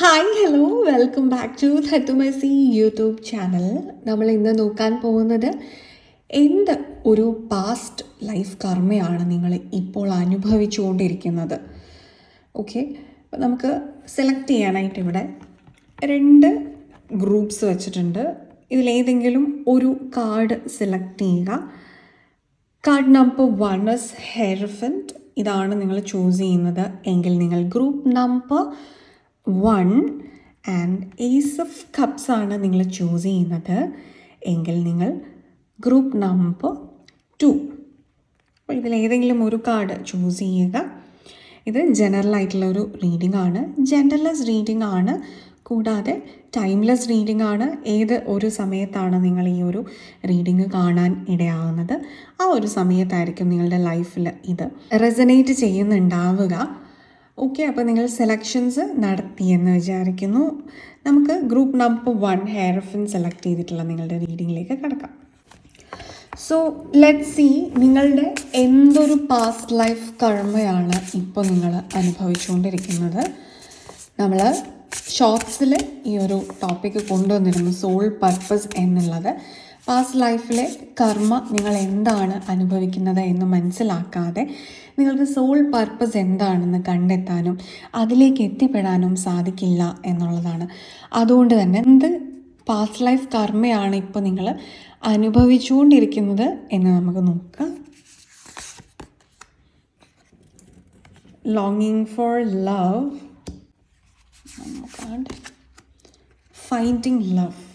Hi hello welcome back to ധത്തുമസി YouTube channel നമ്മൾ ഇന്ന് നോക്കാൻ പോകുന്നത് എന്ത് ഒരു പാസ്റ്റ് ലൈഫ് കർമ്മയാണ് നിങ്ങൾ ഇപ്പോൾ അനുഭവിച്ചുകൊണ്ടിരിക്കുന്നത്. ഓക്കെ അപ്പോൾ നമുക്ക് സെലക്ട് ചെയ്യാനായിട്ട് ഇവിടെ രണ്ട് ഗ്രൂപ്പ്സ് വെച്ചിട്ടുണ്ട്. ഇതിലേതെങ്കിലും ഒരു കാർഡ് സെലക്ട് ചെയ്യുക. Card number one is hierophant ഇതാണ് നിങ്ങൾ ചൂസ് ചെയ്യുന്നത്. എങ്കിൽ നിങ്ങൾ group number one and ace of cups ആണ് നിങ്ങൾ ചൂസ് ചെയ്യുന്നത്. എങ്കിൽ നിങ്ങൾ ഗ്രൂപ്പ് നമ്പർ ടു അപ്പോൾ ഇതിലേതെങ്കിലും ഒരു കാർഡ് ചൂസ് ചെയ്യുക. ഇത് ജനറൽ ആയിട്ടുള്ള ഒരു റീഡിംഗ് ആണ്. ജെൻഡർലെസ് റീഡിംഗ് ആണ്. കൂടാതെ ടൈംലെസ് റീഡിംഗ് ആണ്. ഏത് ഒരു സമയത്താണ് നിങ്ങൾ ഈ ഒരു റീഡിംഗ് കാണാൻ ഇടയാകുന്നത് ആ ഒരു സമയത്തായിരിക്കും നിങ്ങളുടെ ലൈഫിൽ ഇത് റെസനേറ്റ് ചെയ്യുന്നുണ്ടാവുക. ഓക്കെ അപ്പോൾ നിങ്ങൾ സെലക്ഷൻസ് നടത്തിയെന്ന് വിചാരിക്കുന്നു. നമുക്ക് group number one hierophant select ചെയ്തിട്ടുള്ള നിങ്ങളുടെ റീഡിങ്ങിലേക്ക് കിടക്കാം. സോ ലെറ്റ് സി നിങ്ങളുടെ എന്തൊരു പാസ്റ്റ് ലൈഫ് കർമ്മയാണ് ഇപ്പോൾ നിങ്ങൾ അനുഭവിച്ചുകൊണ്ടിരിക്കുന്നത്. നമ്മൾ ഷോർട്സിൽ ഈ ഒരു ടോപ്പിക്ക് കൊണ്ടുവന്നിരുന്നു സോൾ പർപ്പസ് എന്നുള്ളത്. പാസ്റ്റ് ലൈഫിലെ കർമ്മ നിങ്ങൾ എന്താണ് അനുഭവിക്കുന്നത് എന്ന് മനസ്സിലാക്കാതെ നിങ്ങൾക്ക് സോൾ പർപ്പസ് എന്താണെന്ന് കണ്ടെത്താനും അതിലേക്ക് എത്തിപ്പെടാനും സാധിക്കില്ല എന്നുള്ളതാണ്. അതുകൊണ്ട് തന്നെ എന്ത് പാസ്റ്റ് ലൈഫ് കർമ്മയാണ് ഇപ്പോൾ നിങ്ങൾ അനുഭവിച്ചുകൊണ്ടിരിക്കുന്നത് എന്ന് നമുക്ക് നോക്കാം. ലോങ്ങിങ് for love finding love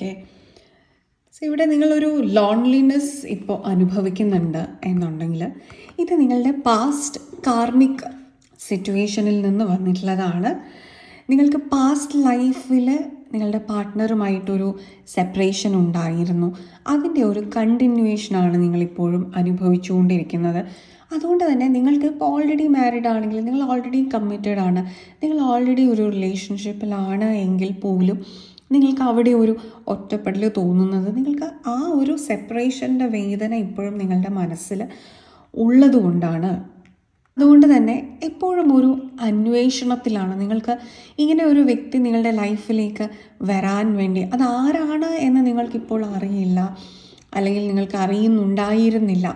okay. So ഇവിടെ നിങ്ങളൊരു ലോൺലിനെസ് ഇപ്പോൾ അനുഭവിക്കുന്നുണ്ട് എന്നുണ്ടെങ്കിൽ ഇത് നിങ്ങളുടെ പാസ്റ്റ് കാർമിക് സിറ്റുവേഷനിൽ നിന്ന് വന്നിട്ടുള്ളതാണ്. നിങ്ങൾക്ക് പാസ്റ്റ് ലൈഫിൽ നിങ്ങളുടെ പാർട്ട്ണറുമായിട്ടൊരു സെപ്പറേഷൻ ഉണ്ടായിരുന്നു. അതിന്റെ ഒരു കണ്ടിന്യൂവേഷനാണ് നിങ്ങളിപ്പോഴും അനുഭവിച്ചുകൊണ്ടിരിക്കുന്നത്. അതുകൊണ്ട് തന്നെ നിങ്ങൾക്ക് ഇപ്പോൾ ഓൾറെഡി മാരീഡ് ആണെങ്കിൽ നിങ്ങൾ ഓൾറെഡി കമ്മിറ്റഡ് ആണ്. നിങ്ങൾ ഓൾറെഡി ഒരു റിലേഷൻഷിപ്പിലാണ് എങ്കിൽ പോലും നിങ്ങൾക്ക് അവിടെ ഒരു ഒറ്റപ്പെടൽ തോന്നുന്നത്? നിങ്ങൾക്ക് ആ ഒരു സെപ്പറേഷന്റെ വേദന ഇപ്പോഴും നിങ്ങളുടെ മനസ്സിൽ ഉള്ളതുകൊണ്ടാണ്. അതുകൊണ്ട് തന്നെ എപ്പോഴും ഒരു അന്വേഷണത്തിലാണ് നിങ്ങൾക്ക് ഇങ്ങനെ ഒരു വ്യക്തി നിങ്ങളുടെ ലൈഫിലേക്ക് വരാൻ വേണ്ടി. അതാരാണ് എന്ന് നിങ്ങൾക്കിപ്പോൾ അറിയില്ല. അല്ലെങ്കിൽ നിങ്ങൾക്ക് അറിയുന്നുണ്ടായിരുന്നില്ല.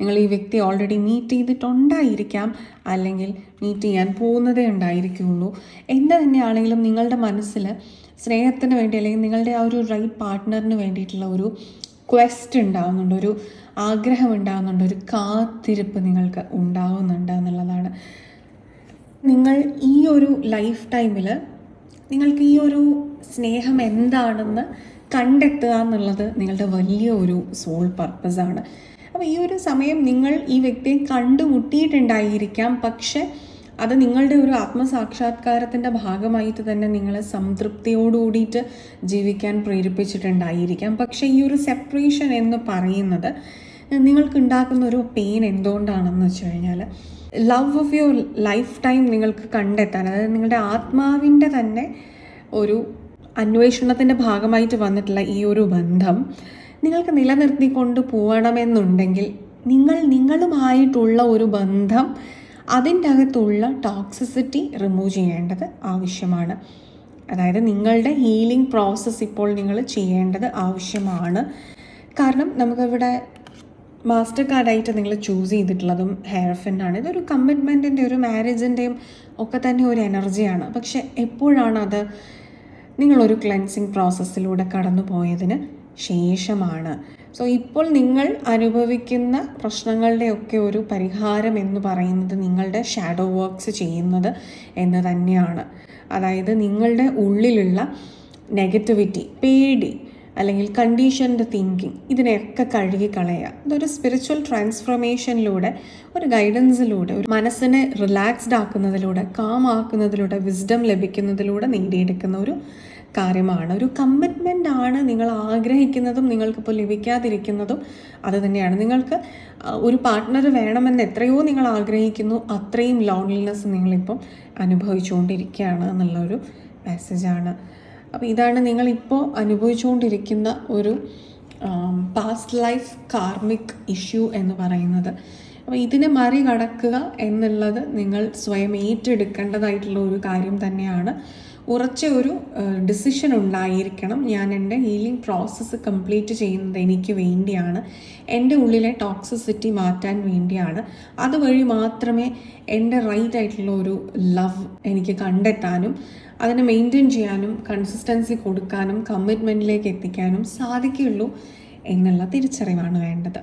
നിങ്ങൾ ഈ വ്യക്തി ഓൾറെഡി മീറ്റ് ചെയ്തിട്ടുണ്ടായിരിക്കാം. അല്ലെങ്കിൽ മീറ്റ് ചെയ്യാൻ പോകുന്നതേ ഉണ്ടായിരിക്കുള്ളൂ. എന്ത് തന്നെയാണെങ്കിലും നിങ്ങളുടെ മനസ്സിൽ സ്നേഹത്തിന് വേണ്ടി അല്ലെങ്കിൽ നിങ്ങളുടെ ആ ഒരു റൈറ്റ് പാർട്ട്ണറിന് വേണ്ടിയിട്ടുള്ള ഒരു ക്വസ്റ്റ് ഉണ്ടാകുന്നുണ്ട് ഒരു ആഗ്രഹം ഉണ്ടാകുന്നുണ്ട് ഒരു കാത്തിരിപ്പ് നിങ്ങൾക്ക് ഉണ്ടാകുന്നുണ്ട് എന്നുള്ളതാണ്. നിങ്ങൾ ഈ ഒരു ലൈഫ് ടൈമിൽ നിങ്ങൾക്ക് ഈ ഒരു സ്നേഹം എന്താണെന്ന് കണ്ടെത്തുക എന്നുള്ളത് നിങ്ങളുടെ വലിയ ഒരു സോൾ പർപ്പസാണ് അപ്പോൾ ഈ ഒരു സമയം നിങ്ങൾ ഈ വ്യക്തിയെ കണ്ടുമുട്ടിയിട്ടുണ്ടായിരിക്കാം. പക്ഷെ അത് നിങ്ങളുടെ ഒരു ആത്മസാക്ഷാത്കാരത്തിന്റെ ഭാഗമായിട്ട് തന്നെ നിങ്ങളെ സംതൃപ്തിയോടുകൂടിയിട്ട് ജീവിക്കാൻ പ്രേരിപ്പിച്ചിട്ടുണ്ടായിരിക്കാം. പക്ഷേ ഈ ഒരു സെപ്പറേഷൻ എന്ന് പറയുന്നത് നിങ്ങൾക്ക് ഉണ്ടാക്കുന്ന ഒരു പെയിൻ എന്തുകൊണ്ടാണെന്ന് വെച്ച് കഴിഞ്ഞാൽ love of your life time നിങ്ങൾക്ക് കണ്ടെത്താൻ അതായത് നിങ്ങളുടെ ആത്മാവിന്റെ തന്നെ ഒരു അന്വേഷണത്തിന്റെ ഭാഗമായിട്ട് വന്നിട്ടുള്ള ഈ ഒരു ബന്ധം നിങ്ങൾക്ക് നിലനിർത്തിക്കൊണ്ട് പോകണമെന്നുണ്ടെങ്കിൽ നിങ്ങൾ നിങ്ങളുമായിട്ടുള്ള ഒരു ബന്ധം അതിന്റെ അകത്തുള്ള ടോക്സിസിറ്റി റിമൂവ് ചെയ്യേണ്ടത് ആവശ്യമാണ്. അതായത് നിങ്ങളുടെ ഹീലിംഗ് പ്രോസസ്സ് ഇപ്പോൾ നിങ്ങൾ ചെയ്യേണ്ടത് ആവശ്യമാണ്. കാരണം നമുക്കിവിടെ മാസ്റ്റർ കാർഡായിട്ട് നിങ്ങൾ ചൂസ് ചെയ്തിട്ടുള്ളതും ഹെയർ ആണ്. ഇതൊരു കമ്മിറ്റ്മെന്റിന്റെ ഒരു മാരേജിന്റെയും ഒക്കെ തന്നെ ഒരു എനർജിയാണ് പക്ഷെ എപ്പോഴാണ് അത് നിങ്ങളൊരു ക്ലെൻസിങ് പ്രോസസ്സിലൂടെ കടന്നു പോയതിന് ശേഷമാണ്. സോ ഇപ്പോൾ നിങ്ങൾ അനുഭവിക്കുന്ന പ്രശ്നങ്ങളുടെയൊക്കെ ഒരു പരിഹാരം എന്ന് പറയുന്നത് നിങ്ങളുടെ ഷാഡോ വർക്ക്സ് ചെയ്യുന്നത് എന്ന് തന്നെയാണ്. അതായത് നിങ്ങളുടെ ഉള്ളിലുള്ള നെഗറ്റിവിറ്റി പേടി അല്ലെങ്കിൽ കണ്ടീഷൻഡ് തിങ്കിങ് ഇതിനെയൊക്കെ കഴുകി കളയുക. ഇതൊരു സ്പിരിച്വൽ ട്രാൻസ്ഫോർമേഷനിലൂടെ ഒരു ഗൈഡൻസിലൂടെ ഒരു മനസ്സിനെ റിലാക്സ്ഡ് ആക്കുന്നതിലൂടെ കാം ആക്കുന്നതിലൂടെ വിസ്ഡം ലഭിക്കുന്നതിലൂടെ നേടിയെടുക്കുന്ന ഒരു കാര്യമാണ്. ഒരു കമ്മിറ്റ്മെന്റ് ആണ് നിങ്ങൾ ആഗ്രഹിക്കുന്നതും നിങ്ങൾക്കിപ്പോൾ ലഭിക്കാതിരിക്കുന്നതും അത് തന്നെയാണ്. നിങ്ങൾക്ക് ഒരു പാർട്ട്ണർ വേണമെന്ന് എത്രയോ നിങ്ങൾ ആഗ്രഹിക്കുന്നു അത്രയും ലോൺലിനെസ് നിങ്ങളിപ്പം അനുഭവിച്ചുകൊണ്ടിരിക്കുകയാണ് എന്നുള്ളൊരു മെസ്സേജാണ് അപ്പോൾ ഇതാണ് നിങ്ങളിപ്പോൾ അനുഭവിച്ചുകൊണ്ടിരിക്കുന്ന ഒരു പാസ്റ്റ് ലൈഫ് കാർമിക് ഇഷ്യൂ എന്ന് പറയുന്നത്. അപ്പോൾ ഇതിനെ മറികടക്കുക എന്നുള്ളത് നിങ്ങൾ സ്വയം ഏറ്റെടുക്കേണ്ടതായിട്ടുള്ള ഒരു കാര്യം തന്നെയാണ്. ഉറച്ച ഒരു ഡിസിഷൻ ഉണ്ടായിരിക്കണം. ഞാൻ എന്റെ ഹീലിംഗ് പ്രോസസ്സ് കംപ്ലീറ്റ് ചെയ്യുന്നത് എനിക്ക് വേണ്ടിയാണ്. എന്റെ ഉള്ളിലെ ടോക്സിസിറ്റി മാറ്റാൻ വേണ്ടിയാണ്. അതുവഴി മാത്രമേ എന്റെ റൈറ്റ് ആയിട്ടുള്ള ഒരു ലവ് എനിക്ക് കണ്ടെത്താനും അതിനെ മെയിന്റെയിൻ ചെയ്യാനും കൺസിസ്റ്റൻസി കൊടുക്കാനും കമ്മിറ്റ്മെന്റിലേക്ക് എത്തിക്കാനും സാധിക്കുകയുള്ളൂ എന്നുള്ള തിരിച്ചറിവാണ് വേണ്ടത്.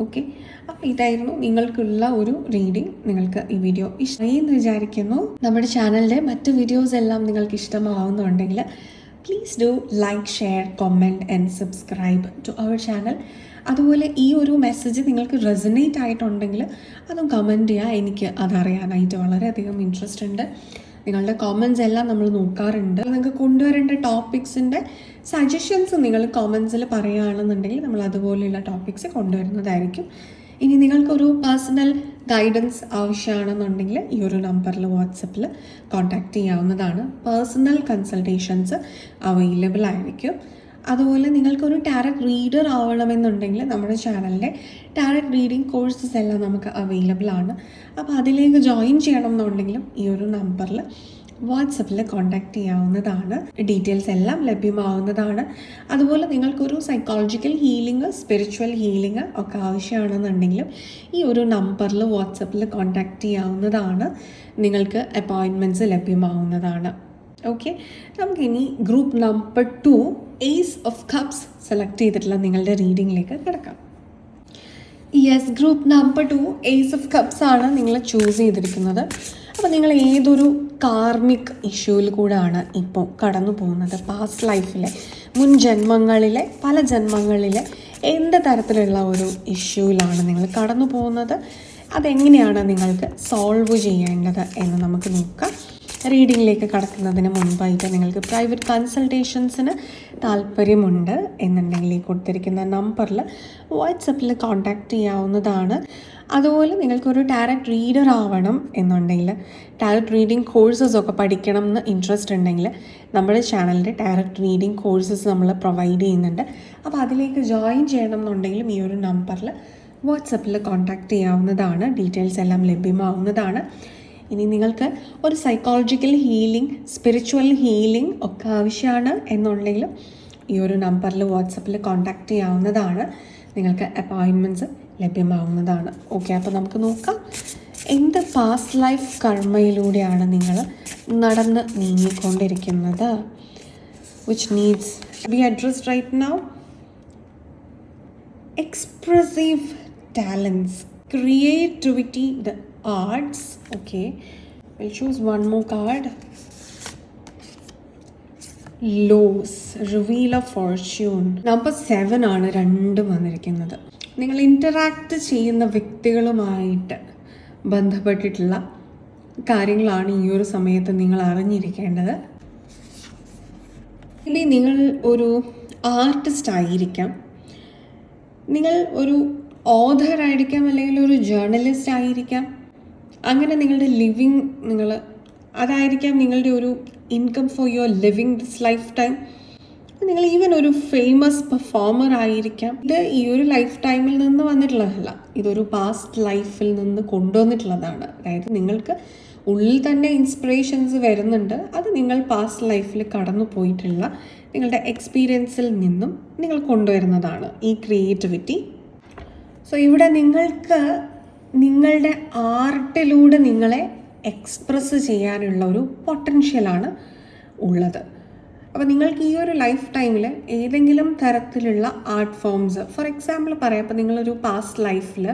ഓക്കെ അപ്പോൾ ഇതായിരുന്നു നിങ്ങൾക്കുള്ള ഒരു റീഡിംഗ് നിങ്ങൾക്ക് ഈ വീഡിയോ ഇഷ്ടമായി എന്ന് വിചാരിക്കുന്നു. നമ്മുടെ ചാനലിലെ മറ്റു വീഡിയോസ് എല്ലാം നിങ്ങൾക്ക് ഇഷ്ടമാവുന്നുണ്ടെങ്കിൽ please do like share comment and subscribe to our channel അതുപോലെ ഈ ഒരു മെസ്സേജ് നിങ്ങൾക്ക് റെസനേറ്റ് ആയിട്ടുണ്ടെങ്കിൽ അതും കമന്റ് ചെയ്യുക എനിക്ക് അതറിയാനായിട്ട് വളരെയധികം ഇൻട്രസ്റ്റ് ഉണ്ട്. നിങ്ങളുടെ കോമൻസ് എല്ലാം നമ്മൾ നോക്കാറുണ്ട്. നിങ്ങൾക്ക് കൊണ്ടുവരേണ്ട ടോപ്പിക്സിന്റെ സജഷൻസ് നിങ്ങൾ കോമൻസിൽ പറയുകയാണെന്നുണ്ടെങ്കിൽ നമ്മൾ അതുപോലെയുള്ള ടോപ്പിക്സ് കൊണ്ടുവരുന്നതായിരിക്കും. ഇനി നിങ്ങൾക്കൊരു പേഴ്സണൽ ഗൈഡൻസ് ആവശ്യമാണെന്നുണ്ടെങ്കിൽ ഈ ഒരു നമ്പറിൽ വാട്സപ്പിൽ കോൺടാക്റ്റ് ചെയ്യാവുന്നതാണ്. പേഴ്സണൽ കൺസൾട്ടേഷൻസ് അവൈലബിൾ ആയിരിക്കും. അതുപോലെ നിങ്ങൾക്കൊരു ടാരറ്റ് റീഡർ ആവണമെന്നുണ്ടെങ്കിൽ നമ്മുടെ ചാനലിലെ ടാരറ്റ് റീഡിംഗ് കോഴ്സസ് എല്ലാം നമുക്ക് അവൈലബിൾ ആണ്. അപ്പോൾ അതിലേക്ക് ജോയിൻ ചെയ്യണം എന്നുണ്ടെങ്കിലും ഈ ഒരു നമ്പറിൽ വാട്സപ്പിൽ കോൺടാക്റ്റ് ചെയ്യാവുന്നതാണ്. ഡീറ്റെയിൽസ് എല്ലാം ലഭ്യമാവുന്നതാണ്. അതുപോലെ നിങ്ങൾക്കൊരു സൈക്കോളജിക്കൽ ഹീലിംഗ് സ്പിരിച്വൽ ഹീലിംഗ് ഒക്കെ ആവശ്യമാണെന്നുണ്ടെങ്കിലും ഈ ഒരു നമ്പറിൽ വാട്സപ്പിൽ കോൺടാക്റ്റ് ചെയ്യാവുന്നതാണ്. നിങ്ങൾക്ക് അപ്പോയിൻമെന്റ്സ് ലഭ്യമാവുന്നതാണ്. ഓക്കെ നമുക്കിനി group number two ace of cups select ചെയ്തിട്ടുള്ള നിങ്ങളുടെ റീഡിങ്ങിലേക്ക് കിടക്കാം. Yes group number two ace of cups ആണ് നിങ്ങൾ ചൂസ് ചെയ്തിരിക്കുന്നത്. അപ്പോൾ നിങ്ങൾ ഏതൊരു കാർമിക് ഇഷ്യൂവിൽ കൂടാണ് ഇപ്പോൾ കടന്നു പോകുന്നത്? പാസ്റ്റ് ലൈഫിലെ മുൻ ജന്മങ്ങളിലെ പല ജന്മങ്ങളിലെ എന്ത് തരത്തിലുള്ള ഒരു ഇഷ്യൂവിലാണ് നിങ്ങൾ കടന്നു പോകുന്നത്? അതെങ്ങനെയാണ് നിങ്ങൾക്ക് സോൾവ് ചെയ്യേണ്ടത് എന്ന് നമുക്ക് നോക്കാം. റീഡിങ്ങിലേക്ക് കടക്കുന്നതിന് മുൻപായിട്ട് നിങ്ങൾക്ക് പ്രൈവറ്റ് കൺസൾട്ടേഷൻസിന് താല്പര്യമുണ്ട് എന്നുണ്ടെങ്കിൽ ഈ കൊടുത്തിരിക്കുന്ന നമ്പറിൽ വാട്സപ്പിൽ കോൺടാക്റ്റ് ചെയ്യാവുന്നതാണ്. അതുപോലെ നിങ്ങൾക്കൊരു ടാരറ്റ് റീഡർ ആവണം എന്നുണ്ടെങ്കിൽ ടാരറ്റ് റീഡിംഗ് കോഴ്സസ് ഒക്കെ പഠിക്കണം എന്ന് ഇൻട്രസ്റ്റ് ഉണ്ടെങ്കിൽ നമ്മുടെ ചാനലിന്റെ ടാരറ്റ് റീഡിംഗ് കോഴ്സസ് നമ്മൾ പ്രൊവൈഡ് ചെയ്യുന്നുണ്ട്. അപ്പോൾ അതിലേക്ക് ജോയിൻ ചെയ്യണം എന്നുണ്ടെങ്കിലും ഈ ഒരു നമ്പറിൽ വാട്സപ്പിൽ കോൺടാക്റ്റ് ചെയ്യാവുന്നതാണ്. ഡീറ്റെയിൽസ് എല്ലാം ലഭ്യമാവുന്നതാണ്. ഇനി നിങ്ങൾക്ക് ഒരു സൈക്കോളജിക്കൽ ഹീലിംഗ് സ്പിരിച്വൽ ഹീലിംഗ് ഒക്കെ ആവശ്യമാണ് എന്നുണ്ടെങ്കിലും ഈ ഒരു നമ്പറിൽ വാട്സപ്പിൽ കോൺടാക്റ്റ് ചെയ്യാവുന്നതാണ്. നിങ്ങൾക്ക് അപ്പോയിൻമെന്റ്സ് ലഭ്യമാവുന്നതാണ്. ഓക്കെ അപ്പോൾ നമുക്ക് നോക്കാം. എന്ത് പാസ്റ്റ് ലൈഫ് കർമ്മയിലൂടെയാണ് നിങ്ങൾ നടന്ന് നീങ്ങിക്കൊണ്ടിരിക്കുന്നത്. Which needs be address right now expressive talents creativity the arts okay will choose one more card loss reveal of fortune number seven ആണ് രണ്ടും വന്നിരിക്കുന്നത്. നിങ്ങൾ ഇന്ററാക്ട് ചെയ്യുന്ന വ്യക്തികളുമായിട്ട് ബന്ധപ്പെട്ടിട്ടുള്ള കാര്യങ്ങളാണ് ഈ ഒരു സമയത്ത് നിങ്ങൾ അറിഞ്ഞിരിക്കേണ്ടത്. ഇനി നിങ്ങൾ ഒരു ആർട്ടിസ്റ്റ് ആയിരിക്കാം. നിങ്ങൾ ഒരു ഓഥർ ആയിരിക്കാം അല്ലെങ്കിൽ ഒരു ജേർണലിസ്റ്റ് ആയിരിക്കാം. അങ്ങനെ നിങ്ങളുടെ ലിവിങ് നിങ്ങൾ അതായിരിക്കാം നിങ്ങളുടെ ഒരു income for your living this life time നിങ്ങൾ ഈവൻ ഒരു ഫേമസ് പെർഫോമർ ആയിരിക്കാം. ഇത് ഈ ഒരു ലൈഫ് ടൈമിൽ നിന്ന് വന്നിട്ടുള്ളതല്ല. ഇതൊരു പാസ്റ്റ് ലൈഫിൽ നിന്ന് കൊണ്ടുവന്നിട്ടുള്ളതാണ്. അതായത് നിങ്ങൾക്ക് ഉള്ളിൽ തന്നെ ഇൻസ്പിറേഷൻസ് വരുന്നുണ്ട്. അത് നിങ്ങൾ പാസ്റ്റ് ലൈഫിൽ കടന്നു പോയിട്ടുള്ള നിങ്ങളുടെ എക്സ്പീരിയൻസിൽ നിന്നും നിങ്ങൾ കൊണ്ടുവരുന്നതാണ് ഈ ക്രിയേറ്റിവിറ്റി സോ ഇവിടെ നിങ്ങൾക്ക് നിങ്ങളുടെ ആർട്ടിലൂടെ നിങ്ങളെ എക്സ്പ്രസ് ചെയ്യാനുള്ള ഒരു പൊട്ടൻഷ്യലാണ് ഉള്ളത്. അപ്പോൾ നിങ്ങൾക്ക് ഈ ഒരു ലൈഫ് ടൈമിൽ ഏതെങ്കിലും തരത്തിലുള്ള ആർട്ട് ഫോംസ് ഫോർ എക്സാമ്പിൾ പറയാം അപ്പോൾ നിങ്ങളൊരു പാസ്റ്റ് ലൈഫിൽ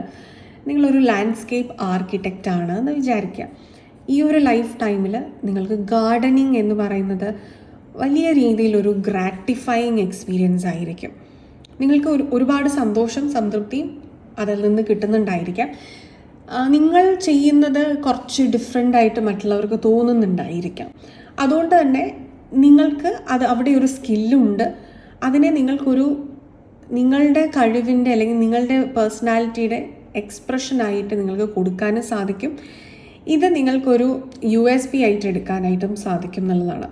നിങ്ങളൊരു ലാൻഡ്സ്കേപ്പ് ആർക്കിടെക്റ്റ് ആണ് എന്ന് വിചാരിക്കുക. ഈ ഒരു ലൈഫ് ടൈമിൽ നിങ്ങൾക്ക് ഗാർഡനിങ് എന്ന് പറയുന്നത് വലിയ രീതിയിലൊരു ഗ്രാറ്റിഫയിങ് എക്സ്പീരിയൻസ് ആയിരിക്കും. നിങ്ങൾക്ക് ഒരു ഒരുപാട് സന്തോഷം സംതൃപ്തിയും അതിൽ നിന്ന് കിട്ടുന്നുണ്ടായിരിക്കാം. നിങ്ങൾ ചെയ്യുന്നത് കുറച്ച് ഡിഫറെന്റ് ആയിട്ട് മറ്റുള്ളവർക്ക് തോന്നുന്നുണ്ടായിരിക്കാം. അതുകൊണ്ട് തന്നെ നിങ്ങൾക്ക് അത് അവിടെ ഒരു സ്കില്ലുണ്ട്. അതിനെ നിങ്ങൾക്കൊരു നിങ്ങളുടെ കഴിവിന്റെ അല്ലെങ്കിൽ നിങ്ങളുടെ പേഴ്സണാലിറ്റിയുടെ എക്സ്പ്രഷനായിട്ട് നിങ്ങൾക്ക് കൊടുക്കാനും സാധിക്കും. ഇത് നിങ്ങൾക്കൊരു യു എസ് പി ആയിട്ട് എടുക്കാനായിട്ടും സാധിക്കും എന്നുള്ളതാണ്.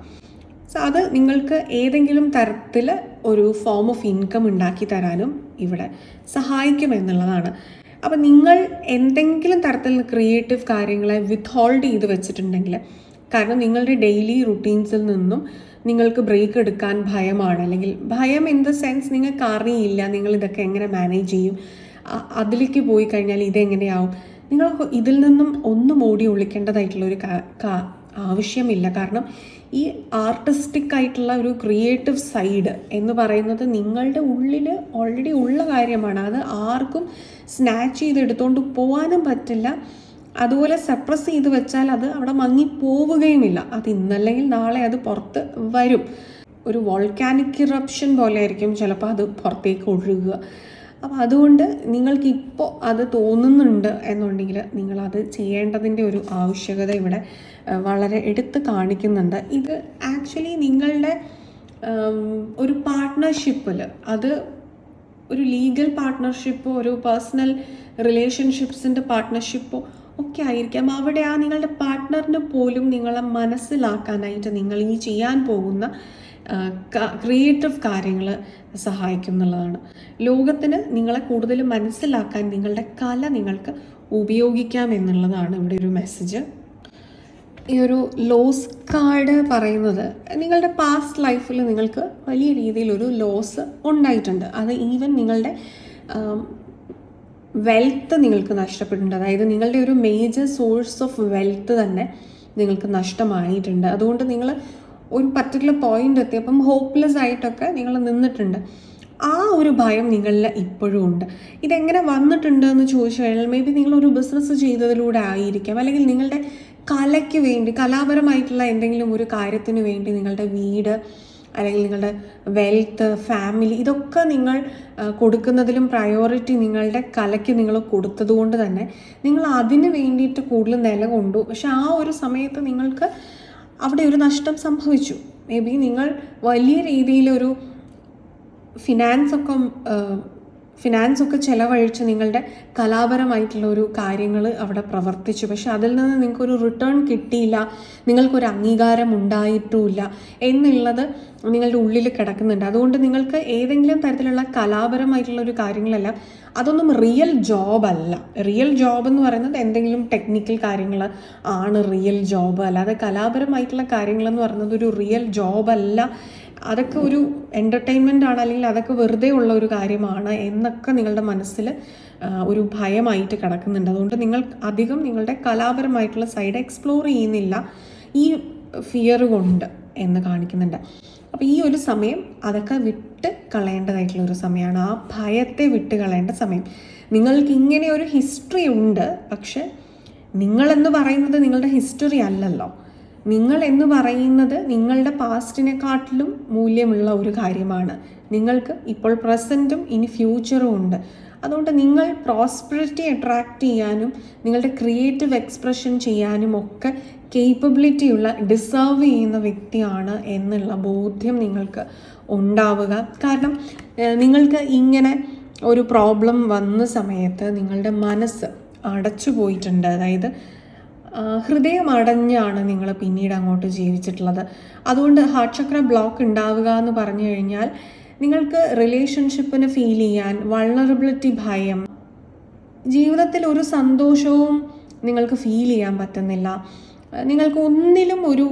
സോ അത് നിങ്ങൾക്ക് ഏതെങ്കിലും തരത്തിൽ ഒരു ഫോം ഓഫ് ഇൻകം ഉണ്ടാക്കി തരാനും ഇവിടെ സഹായിക്കും എന്നുള്ളതാണ്. അപ്പം നിങ്ങൾ എന്തെങ്കിലും തരത്തിൽ ക്രിയേറ്റീവ് കാര്യങ്ങളെ വിത്ത് ഹോൾഡ് ചെയ്ത് വെച്ചിട്ടുണ്ടെങ്കിൽ കാരണം നിങ്ങളുടെ ഡെയിലി റുട്ടീൻസിൽ നിന്നും നിങ്ങൾക്ക് ബ്രേക്ക് എടുക്കാൻ ഭയമാണ്. അല്ലെങ്കിൽ ഭയം ഇൻ ദ സെൻസ് നിങ്ങൾക്ക് അറിയില്ല നിങ്ങൾ ഇതൊക്കെ എങ്ങനെ മാനേജ് ചെയ്യും. അതിലേക്ക് പോയി കഴിഞ്ഞാൽ ഇതെങ്ങനെയാവും നിങ്ങൾ ഇതിൽ നിന്നും ഒന്നും ഓടി ഒളിക്കേണ്ടതായിട്ടുള്ള ഒരു കാ- കാ- ആവശ്യമില്ല. കാരണം ഈ ആർട്ടിസ്റ്റിക് ആയിട്ടുള്ള ഒരു ക്രിയേറ്റീവ് സൈഡ് എന്ന് പറയുന്നത് നിങ്ങളുടെ ഉള്ളിൽ ഓൾറെഡി ഉള്ള കാര്യമാണ്. അത് ആർക്കും സ്നാച്ച് ചെയ്തെടുത്തുകൊണ്ട് പോകാനും പറ്റില്ല. അതുപോലെ സപ്രസ് ചെയ്ത് വെച്ചാൽ അത് അവിടെ മങ്ങി പോവുകയുമില്ല. അത് ഇന്നല്ലെങ്കിൽ നാളെ അത് പുറത്ത് വരും. ഒരു വോൾക്കാനിക് ഇറപ്ഷൻ പോലെ ആയിരിക്കും ചിലപ്പോൾ അത് പുറത്തേക്ക് ഒഴുകുക. അപ്പോൾ അതുകൊണ്ട് നിങ്ങൾക്ക് ഇപ്പോൾ അത് തോന്നുന്നുണ്ട് എന്നുണ്ടെങ്കിൽ നിങ്ങളത് ചെയ്യേണ്ടതിന്റെ ഒരു ആവശ്യകത ഇവിടെ വളരെ എടുത്ത് കാണിക്കുന്നുണ്ട്. ഇത് ആക്ച്വലി നിങ്ങളുടെ ഒരു പാർട്ട്ണർഷിപ്പിൽ അത് ഒരു ലീഗൽ പാർട്ട്ണർഷിപ്പോ ഒരു പേഴ്സണൽ റിലേഷൻഷിപ്സിന്റെ പാർട്ട്ണർഷിപ്പോ ഒക്കെ ആയിരിക്കാം. അവിടെ ആ നിങ്ങളുടെ പാർട്ട്ണറിന് പോലും നിങ്ങളെ മനസ്സിലാക്കാനായിട്ട് നിങ്ങൾ ഈ ചെയ്യാൻ പോകുന്ന ക്രിയേറ്റീവ് കാര്യങ്ങൾ സഹായിക്കുന്നുള്ളതാണ്. ലോകത്തിന് നിങ്ങളെ കൂടുതൽ മനസ്സിലാക്കാൻ നിങ്ങളുടെ കല നിങ്ങൾക്ക് ഉപയോഗിക്കാം എന്നുള്ളതാണ് ഇവിടെ ഒരു മെസ്സേജ് ഈ ഒരു ലോസ് കാർഡ് പറയുന്നത് നിങ്ങളുടെ പാസ്റ്റ് ലൈഫിൽ നിങ്ങൾക്ക് വലിയ രീതിയിലൊരു ലോസ് ഉണ്ടായിട്ടുണ്ട്. അത് ഈവൻ നിങ്ങളുടെ വെൽത്ത് നിങ്ങൾക്ക് നഷ്ടപ്പെട്ടിട്ടുണ്ട് അതായത് നിങ്ങളുടെ ഒരു മേജർ സോഴ്സ് ഓഫ് വെൽത്ത് തന്നെ നിങ്ങൾക്ക് നഷ്ടമായിട്ടുണ്ട്. അതുകൊണ്ട് നിങ്ങൾ ഒരു പർട്ടിക്കുലർ പോയിന്റ് എത്തിയപ്പം ഹോപ്പ്ലെസ് ആയിട്ടൊക്കെ നിങ്ങൾ നിന്നിട്ടുണ്ട്. ആ ഒരു ഭയം നിങ്ങളിൽ ഇപ്പോഴും ഉണ്ട്. ഇതെങ്ങനെ വന്നിട്ടുണ്ട് എന്ന് ചോദിച്ചു കഴിഞ്ഞാൽ മേ ബി നിങ്ങളൊരു ബിസിനസ് ചെയ്തതിലൂടെ ആയിരിക്കാം. അല്ലെങ്കിൽ നിങ്ങളുടെ കലയ്ക്ക് വേണ്ടി കലാപരമായിട്ടുള്ള എന്തെങ്കിലും ഒരു കാര്യത്തിന് വേണ്ടി നിങ്ങളുടെ വീട് അല്ലെങ്കിൽ നിങ്ങളുടെ വെൽത്ത് ഫാമിലി ഇതൊക്കെ നിങ്ങൾ കൊടുക്കുന്നതിലും പ്രയോറിറ്റി നിങ്ങളുടെ കലയ്ക്ക് നിങ്ങൾ കൊടുത്തതുകൊണ്ട് തന്നെ നിങ്ങൾ അതിന് വേണ്ടിയിട്ട് കൂടുതൽ നിലകൊണ്ടു പക്ഷെ ആ ഒരു സമയത്ത് നിങ്ങൾക്ക് അവിടെ ഒരു നഷ്ടം സംഭവിച്ചു. മേ ബി നിങ്ങൾ വലിയ രീതിയിലൊരു ഫിനാൻസ് ഒക്കെ ഫിനാൻസ് ഒക്കെ ചിലവഴിച്ച് നിങ്ങളുടെ കലാപരമായിട്ടുള്ള ഒരു കാര്യങ്ങൾ അവിടെ പ്രവർത്തിച്ചു. പക്ഷെ അതിൽ നിന്ന് നിങ്ങൾക്കൊരു റിട്ടേൺ കിട്ടിയില്ല നിങ്ങൾക്കൊരു അംഗീകാരം ഉണ്ടായിട്ടുമില്ല എന്നുള്ളത് നിങ്ങളുടെ ഉള്ളിൽ കിടക്കുന്നുണ്ട്. അതുകൊണ്ട് നിങ്ങൾക്ക് ഏതെങ്കിലും തരത്തിലുള്ള കലാപരമായിട്ടുള്ള ഒരു കാര്യങ്ങളെല്ലാം അതൊന്നും റിയൽ ജോബ് അല്ല. റിയൽ ജോബ് എന്ന് പറയുന്നത് എന്തെങ്കിലും ടെക്നിക്കൽ കാര്യങ്ങൾ ആണ് റിയൽ ജോബ് അല്ലാതെ കലാപരമായിട്ടുള്ള കാര്യങ്ങളെന്ന് പറയുന്നത് ഒരു റിയൽ ജോബ് അല്ല അതൊക്കെ ഒരു എന്റർടൈൻമെന്റ് ആണ് അല്ലെങ്കിൽ അതൊക്കെ വെറുതെ ഉള്ള ഒരു കാര്യമാണ് എന്നൊക്കെ നിങ്ങളുടെ മനസ്സിൽ ഒരു ഭയമായിട്ട് കിടക്കുന്നുണ്ട്. അതുകൊണ്ട് നിങ്ങൾ അധികം നിങ്ങളുടെ കലാപരമായിട്ടുള്ള സൈഡ് എക്സ്പ്ലോർ ചെയ്യുന്നില്ല ഈ ഫിയർ കൊണ്ട് എന്ന് കാണിക്കുന്നുണ്ട്. അപ്പോൾ ഈ ഒരു സമയം അതൊക്കെ വിട്ട് കളയേണ്ടതായിട്ടുള്ള ഒരു സമയമാണ്. ആ ഭയത്തെ വിട്ട് കളയേണ്ട സമയം. നിങ്ങൾക്ക് ഇങ്ങനെ ഒരു ഹിസ്റ്ററി ഉണ്ട് പക്ഷെ നിങ്ങളെന്ന് പറയുന്നത് നിങ്ങളുടെ ഹിസ്റ്ററി അല്ലല്ലോ. നിങ്ങൾ എന്ന് പറയുന്നത് നിങ്ങളുടെ പാസ്റ്റിനെക്കാട്ടിലും മൂല്യമുള്ള ഒരു കാര്യമാണ്. നിങ്ങൾക്ക് ഇപ്പോൾ പ്രസന്റും ഇനി ഫ്യൂച്ചറും ഉണ്ട്. അതുകൊണ്ട് നിങ്ങൾ പ്രോസ്പെറിറ്റി അട്രാക്റ്റ് ചെയ്യാനും നിങ്ങളുടെ ക്രിയേറ്റീവ് എക്സ്പ്രഷൻ ചെയ്യാനും ഒക്കെ കേപ്പബിലിറ്റിയുള്ള ഡിസേർവ് ചെയ്യുന്ന വ്യക്തിയാണ് എന്നുള്ള ബോധ്യം നിങ്ങൾക്ക് ഉണ്ടാവുക. കാരണം നിങ്ങൾക്ക് ഇങ്ങനെ ഒരു പ്രോബ്ലം വന്ന സമയത്ത് നിങ്ങളുടെ മനസ്സ് അടച്ചു പോയിട്ടുണ്ട് അതായത് ആ, ഹൃദയം അടഞ്ഞാണ് നിങ്ങൾ പിന്നീട് അങ്ങോട്ട് ജീവിച്ചിട്ടുള്ളത്. അതുകൊണ്ട് ഹാർട്ട് ചക്ര ബ്ലോക്ക് ഉണ്ടാവുക എന്ന് പറഞ്ഞു കഴിഞ്ഞാൽ നിങ്ങൾക്ക് റിലേഷൻഷിപ്പിന് ഫീൽ ചെയ്യാൻ വൾണറബിലിറ്റി ഭയം ജീവിതത്തിൽ ഒരു സന്തോഷവും നിങ്ങൾക്ക് ഫീൽ ചെയ്യാൻ പറ്റുന്നില്ല. നിങ്ങൾക്ക് ഒന്നിലും ഒരു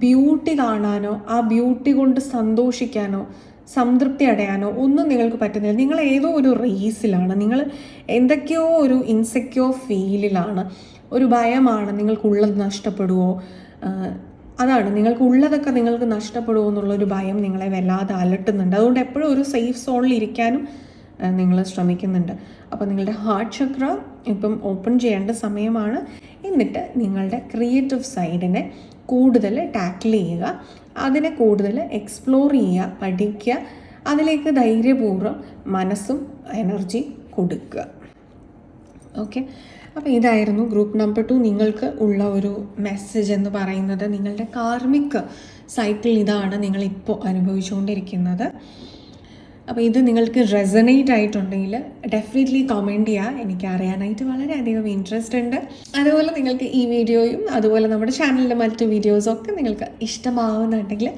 ബ്യൂട്ടി കാണാനോ ആ ബ്യൂട്ടി കൊണ്ട് സന്തോഷിക്കാനോ സംതൃപ്തി അടയാനോ ഒന്നും നിങ്ങൾക്ക് പറ്റുന്നില്ല. നിങ്ങൾ ഏതോ ഒരു റേസിലാണ് നിങ്ങൾ എന്തൊക്കെയോ ഒരു ഇൻസെക്യൂർ ഫീലിലാണ് ഒരു ഭയമാണ് നിങ്ങൾക്കുള്ളത് നഷ്ടപ്പെടുമോ അതാണ്. നിങ്ങൾക്ക് ഉള്ളതൊക്കെ നിങ്ങൾക്ക് നഷ്ടപ്പെടുമോ എന്നുള്ളൊരു ഭയം നിങ്ങളെ വല്ലാതെ അലട്ടുന്നുണ്ട്. അതുകൊണ്ട് എപ്പോഴും ഒരു സേഫ് സോണിൽ ഇരിക്കാനും നിങ്ങൾ ശ്രമിക്കുന്നുണ്ട്. അപ്പോൾ നിങ്ങളുടെ ഹാർട്ട് ചക്ര ഇപ്പം ഓപ്പൺ ചെയ്യേണ്ട സമയമാണ്. എന്നിട്ട് നിങ്ങളുടെ ക്രിയേറ്റീവ് സൈഡിനെ കൂടുതൽ ടാക്കിൾ ചെയ്യുക. അതിനെ കൂടുതൽ എക്സ്പ്ലോർ ചെയ്യുക പഠിക്കുക. അതിലേക്ക് ധൈര്യപൂർവം മനസ്സും എനർജി കൊടുക്കുക. ഓക്കെ അപ്പോൾ ഇതായിരുന്നു ഗ്രൂപ്പ് നമ്പർ ടു നിങ്ങൾക്ക് ഉള്ള ഒരു മെസ്സേജ് എന്ന് പറയുന്നത് നിങ്ങളുടെ കാർമിക് സൈക്കിൾ ഇതാണ് നിങ്ങൾ ഇപ്പോൾ അനുഭവിച്ചുകൊണ്ടിരിക്കുന്നത്. അപ്പോൾ ഇത് നിങ്ങൾക്ക് റെസനേറ്റ് ആയിട്ടുണ്ടെങ്കിൽ ഡെഫിനറ്റ്ലി കമന്റ് ചെയ്യുക എനിക്ക് അറിയാനായിട്ട് വളരെയധികം ഇൻട്രസ്റ്റ് ഉണ്ട്. അതുപോലെ നിങ്ങൾക്ക് ഈ വീഡിയോയും അതുപോലെ നമ്മുടെ ചാനലിലെ മറ്റ് വീഡിയോസും ഒക്കെ നിങ്ങൾക്ക് ഇഷ്ടമാവുന്നുണ്ടെങ്കിൽ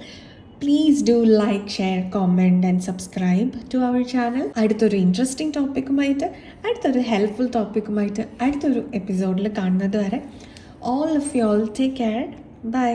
please do like share comment and subscribe to our channel അടുത്തൊരു ഇൻട്രസ്റ്റിംഗ് ടോപ്പിക്കുമായിട്ട് അടുത്തൊരു ഹെൽപ്ഫുൾ ടോപ്പിക്കുമായിട്ട് അടുത്തൊരു എപ്പിസോഡിൽ കാണുന്നത് വരെ all of you all take care bye